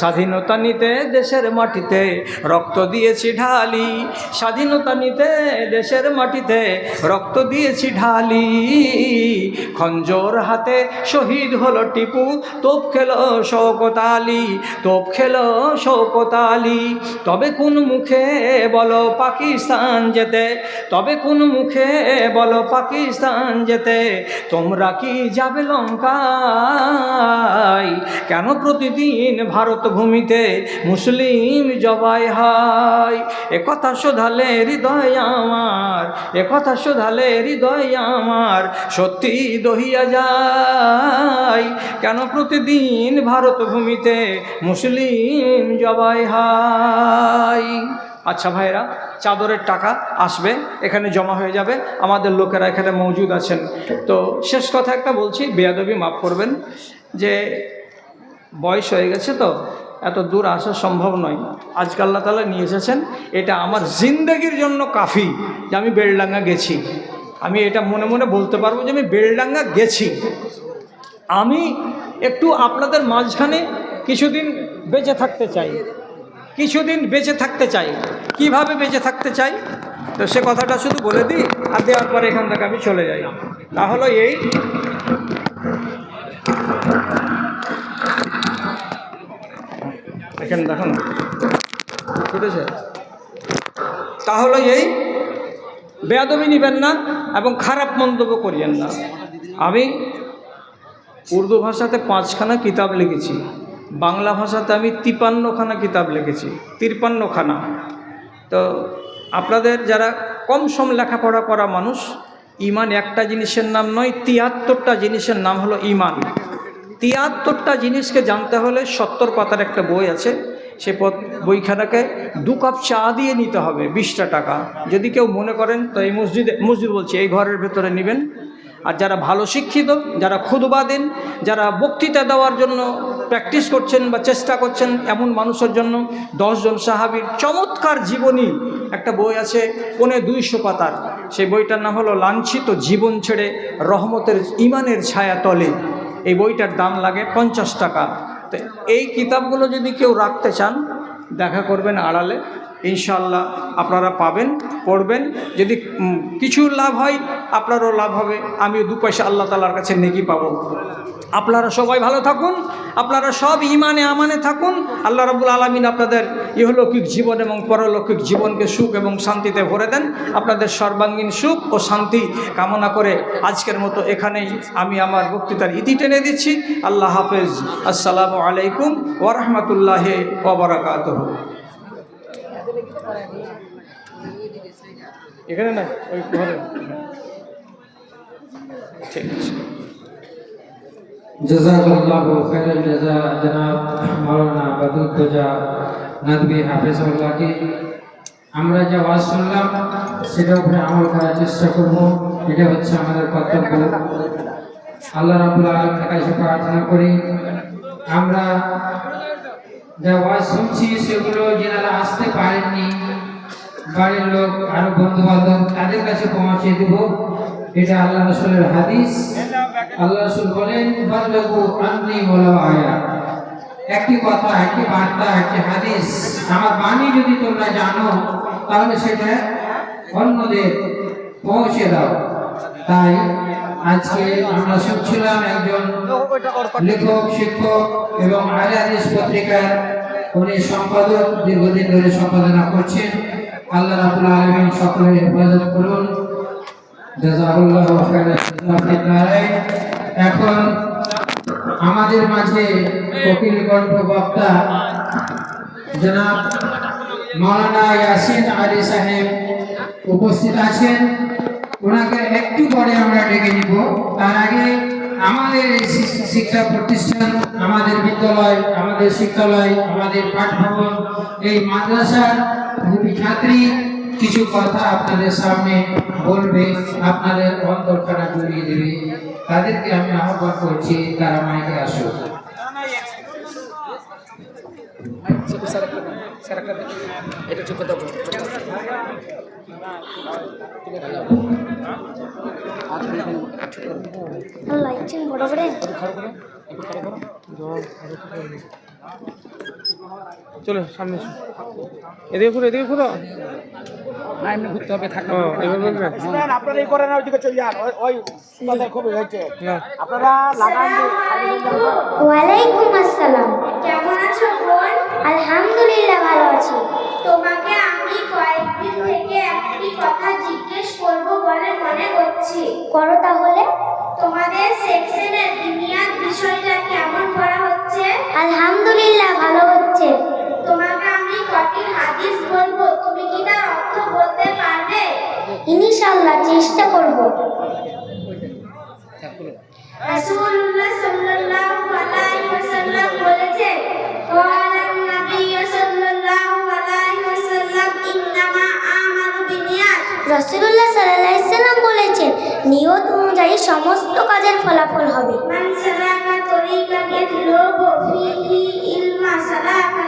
স্বাধীনতা নিতে দেশের মাটিতে, রক্ত দিয়েছি ঢালি। স্বাধীনতা নিতে দেশের মাটিতে, রক্ত দিয়েছি ঢালি। খঞ্জোর হাতে শহীদ হলো টিপু, তোপ খেলো শৌকত আলী, তোপ খেলো শৌকত আলী। তবে কোন মুখে বলো পাকিস্তান যেতে, তবে কোন মুখে বলো পাকিস্তান যেতে, তোমরা কি যাবে লঙ্কায়? কেন প্রতিদিন ভারত ভূমিতে মুসলিম জবাই হয়। একথা শোধালে হৃদয় আমার একথা শোধালে হৃদয় আমার, সত্যি দহিয়া যায়। কেন প্রতিদিন ভারত ভূমিতে মুসলিম জবাই হয়? আচ্ছা ভাইরা চাদরের টাকা আসবে, এখানে জমা হয়ে যাবে। আমাদের লোকেরা এখানে মজুদ আছেন। তো শেষ কথা একটা বলছি, বেয়াদবি মাফ করবেন, যে বয়স হয়ে গেছে তো, এত দূর আসা সম্ভব নয়। আজকে আল্লাহ তালা নিয়ে এসেছেন, এটা আমার জিন্দগির জন্য কাফি যে আমি বেলডাঙ্গা গেছি। আমি এটা মনে মনে বলতে পারব যে আমি বেলডাঙ্গা গেছি। আমি একটু আপনাদের মাঝখানে কিছুদিন বেঁচে থাকতে চাই। কিছুদিন বেঁচে থাকতে চাই। কীভাবে বেঁচে থাকতে চাই? তো সে কথাটা শুধু বলে দিই, আর দেওয়ার পরে এখান থেকে আমি চলে যাই। তাহলে এই এখানে দেখো না। ফুটেছে। তাহলে এই বেয়াদবি নিবেন না এবং খারাপ মন্তব্য করিয়েন না। আমি উর্দু ভাষাতে পাঁচখানা কিতাব লিখেছি। বাংলা ভাষাতে আমি তিপান্নখানা কিতাব লিখেছি। তিরপান্নখানা। তো আপনাদের যারা কম সম লেখাপড়া করা মানুষ, ইমান একটা জিনিসের নাম নয়, তিয়াত্তরটা জিনিসের নাম হলো ইমান। তিয়াত্তরটা জিনিসকে জানতে হলে সত্তর পাতার একটা বই আছে, সে বইখানাকে দু কাপ চা দিয়ে নিতে হবে, বিশটা টাকা। যদি কেউ মনে করেন, তো এই মসজিদে, মসজিদ বলছি, এই ঘরের ভেতরে নেবেন। আর যারা ভালো শিক্ষিত, যারা খুদবা দেন যারা বক্তৃতা দেওয়ার জন্য প্র্যাকটিস করছেন বা চেষ্টা করছেন এমন মানুষের জন্য, দশজন সাহাবির চমৎকার জীবনী একটা বই আছে, পনে দুইশো পাতার। সেই বইটার নাম হলো, লাঞ্ছিত জীবন ছেড়ে রহমতের ইমানের ছায়া তলে এই বইটার দাম লাগে পঞ্চাশ টাকা। তো এই কিতাবগুলো যদি কেউ রাখতে চান, দেখা করবেন আড়ালে। ইনশাল্লাহ আপনারা পাবেন, পড়বেন। যদি কিছু লাভ হয় আপনারও লাভ হবে, আমিও দু পয়সা আল্লাহ তালার কাছে নেকি পাবো। আপনারা সবাই ভালো থাকুন, আপনারা সব ইমানে আমানে থাকুন। আল্লাহ রাবুল আলমিন আপনাদের ইহলৌকিক জীবন এবং পরলৌকিক জীবনকে সুখ এবং শান্তিতে ভরে দেন। আপনাদের সর্বাঙ্গীন সুখ ও শান্তি কামনা করে আজকের মতো এখানেই আমি আমার বক্তৃতার ইতি টেনে দিচ্ছি। আল্লাহ হাফেজ। আসসালামু আলাইকুম ওরহমতুল্লাহ ওবরাকাত এখানে না, ওই ঘরে। ঠিক আছে। জাজাকাল্লাহু খাইরাল জাযা, জনাব মাওলানা বদরুদ্দোজা নদভী হাফেজুল্লাহকে আমরা যা ওয়াজ শুনলাম, সেটার উপরে আমল করার চেষ্টা করব। এটা হচ্ছে আমাদের কর্তব্য। আল্লাহ রাব্বুল আলামিনের কাছে প্রার্থনা করি। আমরা যা ওয়াজ শুনছি, সেগুলো যারা আসতে পারেননি, বাড়ির লোক, আরও বন্ধু বান্ধব তাদের কাছে পৌঁছে দেব। এটা আল্লাহ রসুলের হাদিস। আল্লাহ রসুল বলেন বল্লভু আন্নি বলো আয়া। একটি কথা একটি বার্তা একটি হাদিস। আমার বাণী যদি তোমরা জানো তাহলে সেটা অন্যদের পৌঁছে দাও। তাই আজকে আমরা শুনছিলাম একজন লেখক শিক্ষক এবং আলে হাদিস পত্রিকার উনি সম্পাদক দীর্ঘদিন ধরে সম্পাদনা করছেন। আল্লাহ রাবুল আলমিন সকলের হেফাজত করুন। এখন আমাদের মাঝে কোকিল কণ্ঠ বক্তা জনাব মাওলানা ইয়াসিন আলী সাহেব উপস্থিত আছেন। ওনাকে একটু পরে আমরা ডেকে নিব। তার আগে আমাদের শিক্ষা প্রতিষ্ঠান, আমাদের বিদ্যালয়, আমাদের শিক্ষালয়, আমাদের পাঠভবন, এই মাদ্রাসার ছাত্রী, কিছু কথা আপনাদের সামনে বলবে আপনাদের অন্তরখানা জড়িয়ে দেবে। তাদেরকে আমি আহ্বান করছি তারা মাইকে আসুক। লাইট বড় করে। চলো সামনে এসো। এদিকে ঘুরো এদিকে ঘুরো। না এমনি ঘুরতে হবে থাকতে এবার বলবে? আপনারা এই করেন ওইদিকে চলে যান। ওই খুবই হয়েছে। না। আপনারা লাগান ওয়ালাইকুম আসসালাম। কেমন আছো বোন? আলহামদুলিল্লাহ ভালো আছি। তোমাকে আমি কয়েকদিন থেকে একটি কথা জিজ্ঞেস করব বলে মনে করছি করো তাহলে। তোমাদের সেকশনের দুনিয়ার বিষয়টা কেমন পড়া হচ্ছে আলহামদুলিল্লাহ ভালো হচ্ছে তোমাকে আমি কটি হাদিস বলব তুমি কি তার অর্থ বলতে পারবে ইনশাআল্লাহ চেষ্টা করব। রাসূলুল্লাহ সাল্লাল্লাহু আলাইহি ওয়াসাল্লাম বলেছেন ওয়ালান নবী সাল্লাল্লাহু আলাইহি ওয়াসাল্লাম ইন্নামা আমালু বিনিয়াত। রাসূলুল্লাহ সাল্লাল্লাহু আলাইহি বলেছেন নিয়ত অনুযায়ী সমস্ত কাজের ফলাফল হবে। মান সালাকা তরিকান লোভ ফিহি ইলমা সালাকা